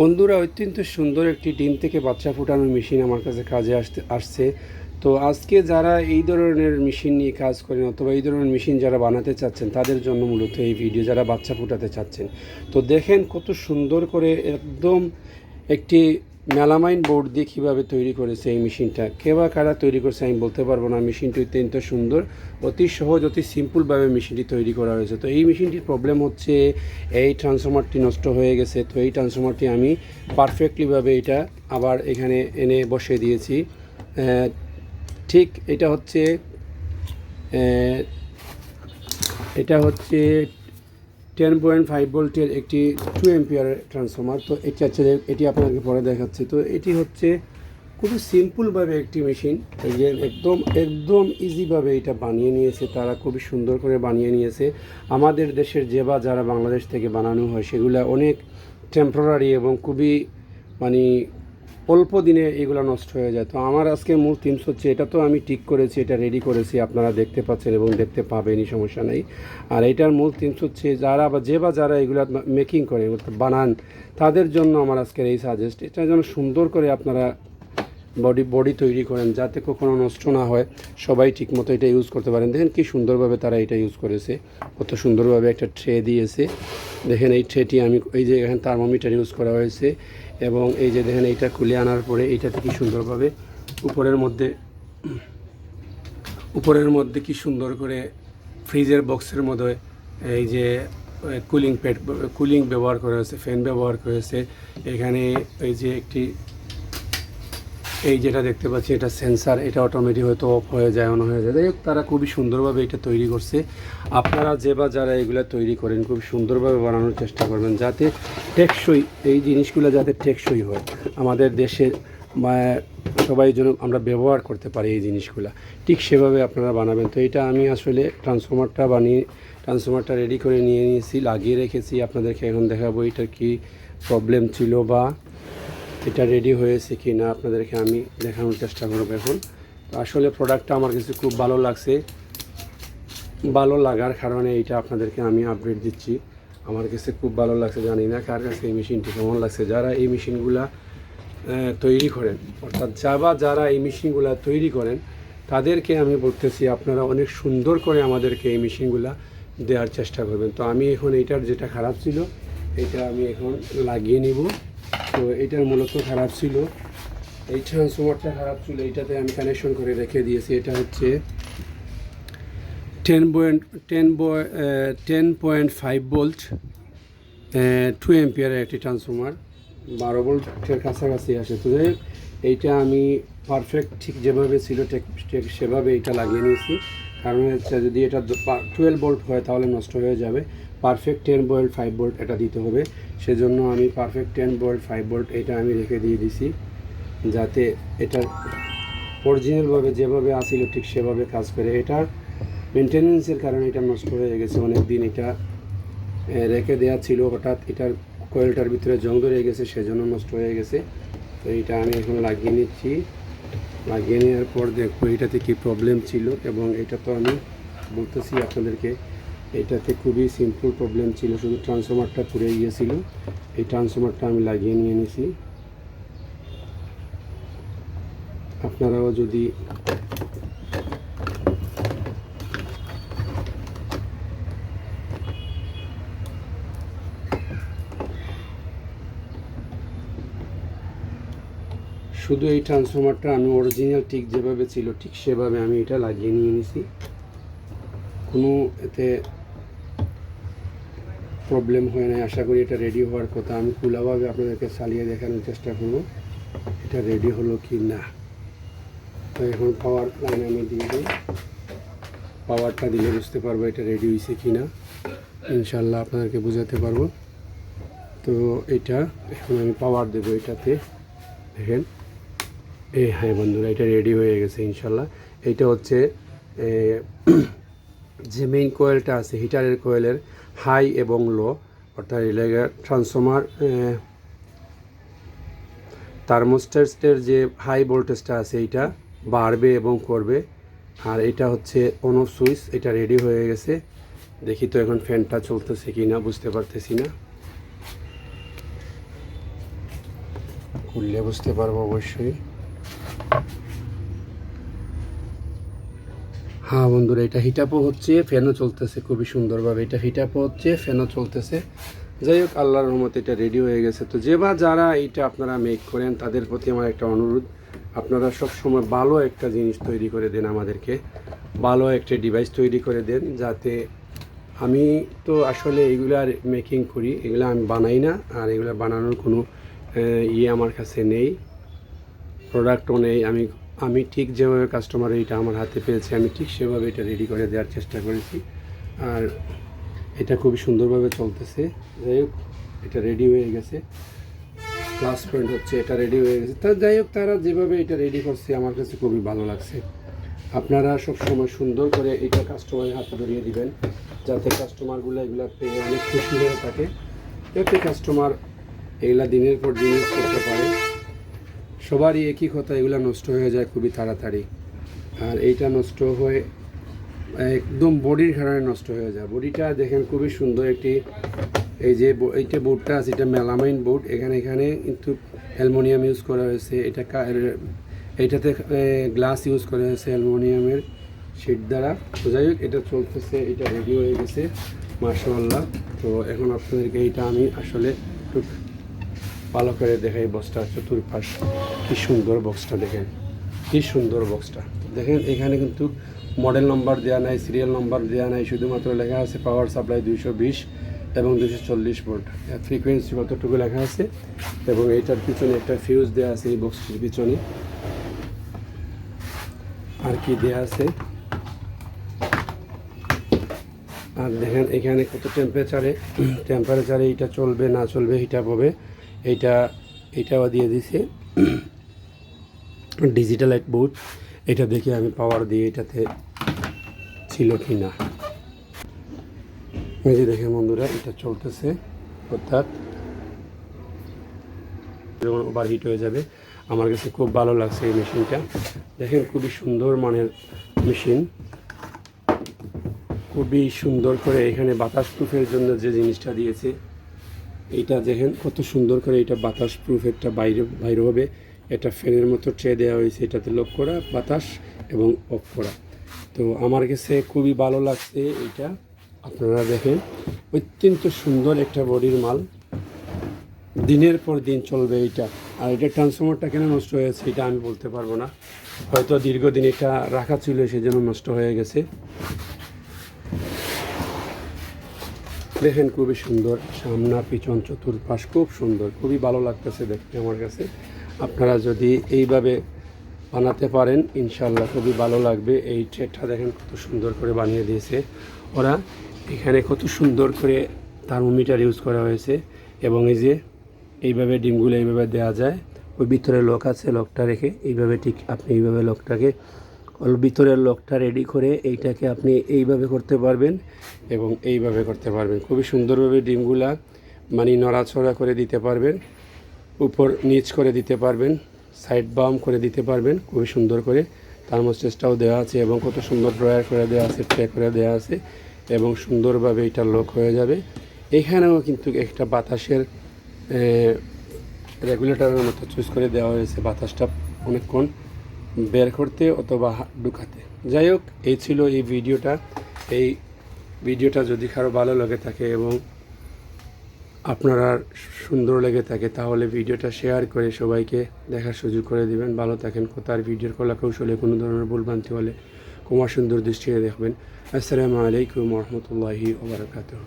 বন্ধুরা, অত্যন্ত সুন্দর একটি ডিম থেকে বাচ্চা ফুটানোর মেশিন আমার কাছে কাজে আসতে, আসছে। তো আজকে যারা এই ধরনের মেশিন নিয়ে কাজ করেন অথবা এই ধরনের মেশিন যারা বানাতে চাচ্ছেন, তাদের জন্য মূলত এই ভিডিও, যারা বাচ্চা ফুটাতে চাচ্ছেন। তো দেখেন কত সুন্দর করে একদম একটি মেলামাইন বোর্ড দিয়ে কীভাবে তৈরি করেছে এই মেশিনটা? কে বা কারা তৈরি করছে আমি বলতে পারব না। মেশিনটি অত্যন্ত সুন্দর, অতি সহজ, অতি সিম্পলভাবে মেশিনটি তৈরি করা হয়েছে। তো এই মেশিনটির প্রবলেম হচ্ছে, এই ট্রান্সফর্মারটি নষ্ট হয়ে গেছে। তো এই ট্রান্সফর্মারটি আমি পারফেক্টলিভাবে এটা আবার এখানে এনে বসিয়ে দিয়েছি। ঠিক এটা হচ্ছে এটা হচ্ছে টেন পয়েন্ট ফাইভ ভোল্টের একটি টু এম্পিয়ার ট্রান্সফর্মার তো এটি হচ্ছে এটি আপনাকে পরে দেখাচ্ছি। তো এটি হচ্ছে খুবই সিম্পলভাবে একটি মেশিন যে একদম একদম ইজিভাবে এটা বানিয়ে নিয়েছে। তারা খুবই সুন্দর করে বানিয়ে নিয়েছে। আমাদের দেশের যে বা যারা বাংলাদেশ থেকে বানানো হয়, সেগুলো অনেক টেম্পোরারি এবং খুবই মানে অল্প দিনে এগুলো নষ্ট হয়ে যায়। তো আমার আজকে মূল থিমস হচ্ছে, এটা তো আমি ঠিক করেছি, এটা রেডি করেছি, আপনারা দেখতে পাচ্ছেন এবং দেখতে পাবেনই, সমস্যা নেই। আর এটার মূল থিমস হচ্ছে, যারা বা যে বা যারা এগুলো মেকিং করে বানান, তাদের জন্য আমার আজকের এই সাজেস্ট এটা যেন সুন্দর করে আপনারা বডি বডি তৈরি করেন, যাতে কখনো নষ্ট না হয়। সবাই ঠিকমতো এটা ইউজ করতে পারেন। দেখেন কি সুন্দরভাবে তারা এটা ইউজ করেছে। কত সুন্দরভাবে একটা ট্রে দিয়েছে। দেখেন এই ট্রেটি আমি, এই যে এখানে থার্মোমিটার ইউজ করা হয়েছে। এবং এই যে দেখেন এইটা খুলে আনার পরে এইটাতে কি সুন্দরভাবে উপরের মধ্যে উপরের মধ্যে কি সুন্দর করে ফ্রিজের বক্সের মধ্যে এই যে কুলিং প্যাড, কুলিং ব্যবহার করা হয়েছে, ফ্যান ব্যবহার করেছে এখানে এই যে একটি এই যেটা দেখতে পাচ্ছি, এটা সেন্সার এটা অটোমেটিক হয়তো অফ হয়ে যায় অন হয়ে যায়। যাই তারা খুবই সুন্দরভাবে এটা তৈরি করছে। আপনারা যে বা যারা এগুলো তৈরি করেন, খুব সুন্দরভাবে বানানোর চেষ্টা করবেন, যাতে টেকসই, এই জিনিসগুলো যাতে টেকসই হয়। আমাদের দেশের সবাই যেন আমরা ব্যবহার করতে পারি এই জিনিসগুলো। ঠিক সেভাবে আপনারা বানাবেন। তো এটা আমি আসলে ট্রান্সফর্মারটা বানিয়ে ট্রান্সফর্মারটা রেডি করে নিয়ে নিয়েছি, লাগিয়ে রেখেছি। আপনাদেরকে এখন দেখাবো এটার কি প্রবলেম ছিল বা এটা রেডি হয়েছে কি না আপনাদেরকে আমি দেখানোর চেষ্টা করব এখন। তো আসলে প্রোডাক্টটা আমার কাছে খুব ভালো লাগছে। ভালো লাগার কারণে এইটা আপনাদেরকে আমি আপডেট দিচ্ছি। আমার কাছে খুব ভালো লাগছে, জানি না কার কাছে এই মেশিনটি কেমন লাগছে। যারা এই মেশিনগুলা তৈরি করেন, অর্থাৎ যাবা যারা এই মেশিনগুলা তৈরি করেন, তাদেরকে আমি বলতেছি, আপনারা অনেক সুন্দর করে আমাদেরকে এই মেশিনগুলা দেওয়ার চেষ্টা করবেন। তো আমি এখন এইটার যেটা খারাপ ছিল, এটা আমি এখন লাগিয়ে নিব। তো এটার মূলত খারাপ ছিল। এই ট্রান্সফর্মারটা খারাপ ছিল এটাতে আমি কানেকশন করে রেখে দিয়েছি। এটা হচ্ছে ten point ten ten point five volt two এম্পিয়ারের একটি ট্রান্সফর্মার বারো ভোল্টের কাছাকাছি আসে। তো এইটা আমি পারফেক্ট ঠিক যেভাবে ছিল সেভাবে এটা লাগিয়ে নিয়েছি। কারণ হচ্ছে যদি এটা টুয়েলভ ভোল্ট হয় তাহলে নষ্ট হয়ে যাবে। Perfect ten volt five volt এটা দিতে হবে। সেজন্য আমি perfect ten volt five volt এটা আমি রেখে দিয়ে দিছি। যাতে এটা অরিজিনালভাবে যেভাবে আসিল ঠিক সেভাবে কাজ করে। এটার মেনটেনেন্সের কারণে এটা নষ্ট হয়ে গেছে। অনেক দিন এটা রেখে দেওয়া ছিল। হঠাৎ এটার কয়েলটার ভিতরে জং ধরে গেছে, সেজন্য নষ্ট হয়ে গেছে। তো এটা আমি এখন লাগিয়ে নিচ্ছি। লাগিয়ে নেওয়ার পর দেখব এটাতে কী প্রবলেম ছিল এবং এটা তো আমি বলতেছি আপনাদেরকে, এটাতে খুবই সিম্পল প্রবলেম ছিল, শুধু ট্রান্সফর্মারটা পুড়ে গিয়েছিল। এই ট্রান্সফর্মারটা আমি লাগিয়ে নিয়ে নিয়েছি আপনারাও যদি শুধু এই ট্রান্সফর্মারটা আমি অরিজিনাল ঠিক যেভাবে ছিল, ঠিক সেভাবে আমি এটা লাগিয়ে নিয়ে নিছি। কোনো এতে প্রবলেম হয় না আশা করি এটা রেডি হওয়ার কথা। আমি খোলাভাবে আপনাদেরকে চালিয়ে দেখানোর চেষ্টা করব। এটা রেডি হলো কি না? তো এখন পাওয়ার লাইন আমি দিয়ে দিই। পাওয়ারটা দিলে বুঝতে পারব এটা রেডি হয়েছে কি না। ইনশাল্লাহ আপনাদেরকে বোঝাতে পারব। তো এটা, এখন আমি পাওয়ার দেবো এটাতে। দেখেন। এই হ্যাঁ বন্ধুরা, এটা রেডি হয়ে গেছে ইনশাল্লাহ এইটা হচ্ছে যে মেইন কোয়েলটা আছে হিটারের কোয়েলের হাই এবং লো অর্থাৎ ট্রান্সফর্মার থার্মোস্টেটের যে হাই ভোল্টেজটা আছে এইটা বাড়বে এবং করবে। আর এটা হচ্ছে অন অফ সুইচ এটা রেডি হয়ে গেছে। দেখি তো এখন ফ্যানটা চলতেছে কি না বুঝতে পারতেছি না। খুললে বুঝতে পারব অবশ্যই। হ্যাঁ বন্ধুরা, এটা হিটাপও হচ্ছে, ফ্যানও চলতেছে, খুবই সুন্দরভাবে এটা হিটাপও হচ্ছে, ফ্যানও চলতেছে। যাই হোক, আল্লাহর রহমতে এটা রেডি হয়ে গেছে। তো যে বা যারা এইটা আপনারা মেক করেন, তাদের প্রতি আমার একটা অনুরোধ, আপনারা সব সময় ভালো একটা জিনিস তৈরি করে দেন আমাদেরকে, ভালো একটা ডিভাইস তৈরি করে দেন, যাতে আমি তো আসলে এগুলো আর মেকিং করি, এগুলো আমি বানাই না, আর এগুলো বানানোর কোনো ইয়ে আমার কাছে নেই। প্রোডাক্টও নেই আমি আমি ঠিক যেভাবে কাস্টমার এইটা আমার হাতে পেয়েছে, আমি ঠিক সেভাবে এটা রেডি করে দেওয়ার চেষ্টা করেছি। আর এটা খুবই সুন্দরভাবে চলতেছে। যাই হোক, এটা রেডি হয়ে গেছে। প্লাস পয়েন্ট হচ্ছে, এটা রেডি হয়ে গেছে। তা যাই হোক, তারা যেভাবে এটা রেডি করছে, আমার কাছে খুবই ভালো লাগছে। আপনারা সব সময় সুন্দর করে এটা কাস্টমারের হাতে ধরিয়ে দিবেন, যাতে কাস্টমারগুলো এগুলো পেয়ে অনেক খুশি হয়ে থাকে। যাতে কাস্টমার এগুলা দিনের পর দিন করতে পারে। সবারই একই কথা, এগুলো নষ্ট হয়ে যায় খুবই তাড়াতাড়ি। আর এইটা নষ্ট হয়ে একদম বডির কারণে নষ্ট হয়ে যায়। বডিটা দেখেন খুবই সুন্দর একটি, এই যে এইটা বোর্ডটা আছে, এটা মেলামাইন বোর্ড। এখানে এখানে কিন্তু অ্যালমোনিয়াম ইউজ করা হয়েছে। এটা এইটাতে গ্লাস ইউজ করা হয়েছে অ্যালমোনিয়ামের শিট দ্বারা। তো যাই হোক, এটা চলতেছে, এটা রেডি হয়ে গেছে মার্শাল্লাহ তো এখন আপনাদেরকে এইটা আমি আসলে একটু ভালো করে দেখাই বক্সটা চতুর্পাশ। কি সুন্দর বক্সটা দেখেন। কি সুন্দর বক্সটা দেখেন, এখানে কিন্তু মডেল নম্বর দেওয়া নাই সিরিয়াল নম্বর দেওয়া নাই, শুধুমাত্র লেখা আছে পাওয়ার সাপ্লাই দুইশো বিশ এবং দুশো চল্লিশ ভোল্ট ফ্রিকোয়েন্সি কতটুকু লেখা আছে এবং এইটার পিছনে একটা ফিউজ দেওয়া আছে এই বক্সটির পিছনে। আর কি দেওয়া আছে? আর দেখেন, এখানে কত টেম্পারেচারে টেম্পারেচারে এটা চলবে, না চলবে হিটাপ হবে। এইটা এইটাও দিয়ে দিছে। ডিজিটাল লাইট বোর্ড এটা দেখে আমি পাওয়ার দিয়ে এটাতে ছিল কি না এই যে বন্ধুরা, এটা চলতেছে, অর্থাৎ যখন ওভার হিট হয়ে যাবে। আমার কাছে খুব ভালো লাগছে এই মেশিনটা দেখেন খুবই সুন্দর মানের মেশিন খুবই সুন্দর করে এখানে বাতাস প্রুফের জন্য যে জিনিসটা দিয়েছে এইটা দেখেন কত সুন্দর করে এটা বাতাস একটা বাইরে বাইরে হবে। এটা ফ্যানের মতো ট্রে দেওয়া হয়েছে, এটাতে লক করা, বাতাস এবং অফ করা। তো আমার কাছে খুবই ভালো লাগছে এটা। আপনারা দেখেন, অত্যন্ত সুন্দর একটা বডির মাল। দিনের পর দিন চলবে এটা। আর এটা ট্রান্সফর্মারটা কেন নষ্ট হয়েছে, এটা আমি বলতে পারব না। হয়তো দীর্ঘদিন এটা রাখা ছিল, সেজন্য নষ্ট হয়ে গেছে। দেখেন খুবই সুন্দর, সামনা, পিছন, চতুর্পাশ, খুব সুন্দর। খুবই ভালো লাগতেছে দেখতে আমার কাছে। আপনারা যদি এইভাবে বানাতে পারেন ইনশাল্লাহ খুবই ভালো লাগবে। এই ট্রেটা দেখেন কত সুন্দর করে বানিয়ে দিয়েছে। ওরা এখানে কত সুন্দর করে থার্মোমিটার ইউজ করা হয়েছে এবং এই যে এইভাবে ডিমগুলো এইভাবে দেওয়া যায়, ওই ভিতরে লক আছে লকটা রেখে এইভাবে ঠিক আপনি এইভাবে লকটাকে ভিতরের লকটা রেডি করে এইটাকে আপনি এইভাবে করতে পারবেন এবং এইভাবে করতে পারবেন। খুবই সুন্দরভাবে ডিমগুলা মানে নড়াচড়া করে দিতে পারবেন। উপর নিচ করে দিতে পারবেন, সাইড বাম করে দিতে পারবেন, খুবই সুন্দর করে। থার্মোস্টেসটাও দেওয়া আছে এবং কত সুন্দর ড্রয়ার করে দেওয়া আছে, ট্রে করে দেওয়া আছে এবং সুন্দরভাবে এটা লক হয়ে যাবে। এখানেও কিন্তু একটা বাতাসের রেগুলেটরের মতো চুজ করে দেওয়া হয়েছে বাতাসটা অনেকক্ষণ বের করতে অথবা ঢুকাতে। যাই হোক, এই ছিল এই ভিডিওটা। এই ভিডিওটা যদি কারও ভালো লাগে থাকে এবং আপনারা সুন্দর লেগে থাকে, তাহলে ভিডিওটা শেয়ার করে সবাইকে দেখার সুযোগ করে দিবেন। ভালো থাকেন, কোথার ভিডিওর কলা কৌশলে কোনো ধরনের ভুলভ্রান্তি হলে কুমার সুন্দর দৃষ্টিতে দেখবেন। আসসালামু আলাইকুম রহমতুল্লাহি ওবরাকাতুহ